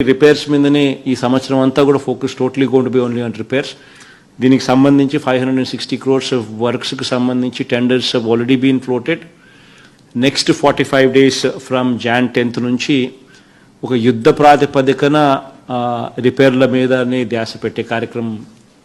Repairs మీదనే ఈ సంవత్సరం అంతా కూడా focus totally gonna be only on repairs దీనికి సంబంధించి five hundred and sixty crores వర్క్స్కి సంబంధించి tenders already been floated next forty five days from Jan tenth నుంచి ఒక యుద్ధ ప్రాతిపదికన రిపేర్ల మీదనే ధ్యాస పెట్టే కార్యక్రమం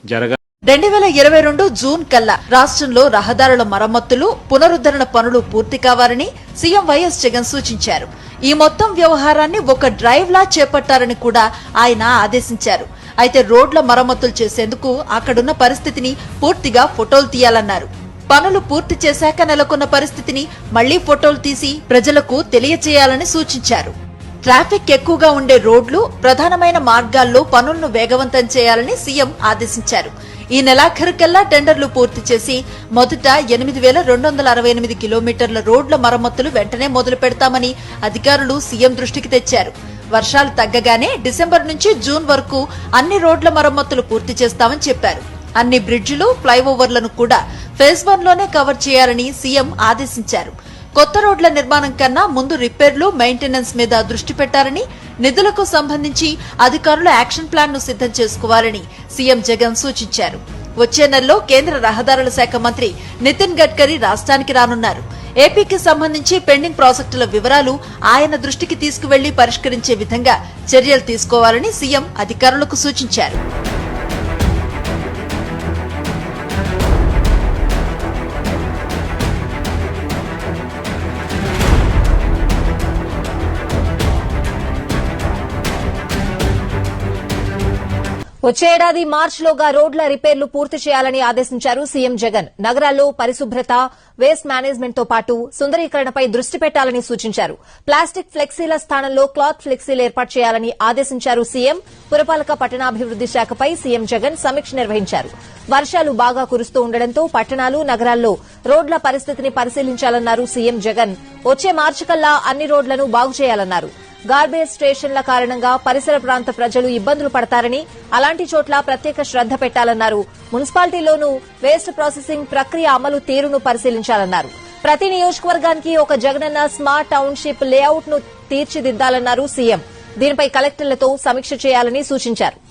జరగా రెండు వేల ఇరవై రెండు జూన్ కల్లా రాష్ట్రంలో రహదారుల మరమ్మతులు పునరుద్ధరణ పనులు పూర్తి కావాలని సీఎం వైఎస్ జగన్ సూచించారు. ఈ మొత్తం వ్యవహారాన్ని ఒక డ్రైవ్ లా చేపట్టారని కూడా ఆయన ఆదేశించారు. అయితే రోడ్ల మరమ్మతులు చేసేందుకు అక్కడున్న పరిస్థితిని పూర్తిగా ఫోటోలు తీయాలన్నారు. పనులు పూర్తి చేశాక నెలకొన్న పరిస్థితిని మళ్ళీ ఫోటోలు తీసి ప్రజలకు తెలియచేయాలని సూచించారు. ట్రాఫిక్ ఎక్కువగా ఉండే రోడ్లు ప్రధానమైన మార్గాల్లో పనులను వేగవంతం చేయాలని సీఎం ఆదేశించారు. ఈ నెలాఖరుకల్లా టెండర్లు పూర్తి చేసి మొదట ఎనిమిది వేల రెండు వందల అరవై ఎనిమిది కిలోమీటర్ల రోడ్ల మరమ్మతులు వెంటనే మొదలు పెడతామని అధికారులు సీఎం దృష్టికి తెచ్చారు. వర్షాలు తగ్గగానే డిసెంబర్ నుంచి జూన్ వరకు అన్ని రోడ్ల మరమ్మతులు పూర్తి చేస్తామని చెప్పారు. అన్ని బ్రిడ్జిలు ఫ్లైఓవర్లను కూడా ఫేజ్ వన్లోనే కవర్ చేయాలని సీఎం ఆదేశించారు. కొత్త రోడ్ల నిర్మాణం కన్నా ముందు రిపేర్లు మెయింటెనెన్స్ మీద దృష్టి పెట్టారని నిధులకు సంబంధించి అధికారులు యాక్షన్ ప్లాన్ను సిద్ధం చేసుకోవాలని సీఎం జగన్ సూచించారు. వచ్చే నెలలో కేంద్ర రహదారుల శాఖ మంత్రి నితిన్ గడ్కరీ రాష్ట్రానికి రానున్నారు. ఏపీకి సంబంధించి పెండింగ్ ప్రాజెక్టుల వివరాలు ఆయన దృష్టికి తీసుకువెళ్ళి పరిష్కరించే విధంగా చర్యలు తీసుకోవాలని సీఎం అధికారులకు సూచించారు. వచ్చే ఏడాది మార్చిలోగా రోడ్ల రిపేర్లు పూర్తి చేయాలని ఆదేశించారు సీఎం జగన్. నగరాల్లో పరిశుభ్రత వేస్ట్ మేనేజ్మెంట్తో పాటు సుందరీకరణపై దృష్టి పెట్టాలని సూచించారు. ప్లాస్టిక్ ఫ్లెక్సీల స్థానంలో క్లాత్ ఫ్లెక్సీలు ఏర్పాటు చేయాలని ఆదేశించారు సీఎం. పురపాలక పట్టణాభివృద్ది శాఖపై సీఎం జగన్ సమీక్ష నిర్వహించారు. వర్షాలు బాగా కురుస్తూ ఉండడంతో పట్టణాలు నగరాల్లో రోడ్ల పరిస్థితిని పరిశీలించాలన్నారు సీఎం జగన్. వచ్చే మార్చికల్లా అన్ని రోడ్లను బాగు చేయాలన్నారు. గార్బేజ్ స్టేషన్ల కారణంగా పరిసర ప్రాంత ప్రజలు ఇబ్బందులు పడతారని అలాంటి చోట్ల ప్రత్యేక శ్రద్ద పెట్టాలన్నారు. మున్సిపాలిటీలోనూ వేస్ట్ ప్రాసెసింగ్ ప్రక్రియ అమలు తీరును పరిశీలించాలన్నారు. ప్రతి నియోజకవర్గానికి ఒక జగనన్న స్మార్ట్ టౌన్షిప్ లేఅవుట్ను తీర్చిదిద్దాలన్నారు సీఎం. దీనిపై కలెక్టర్లతో సమీక్ష చేయాలని సూచించారు.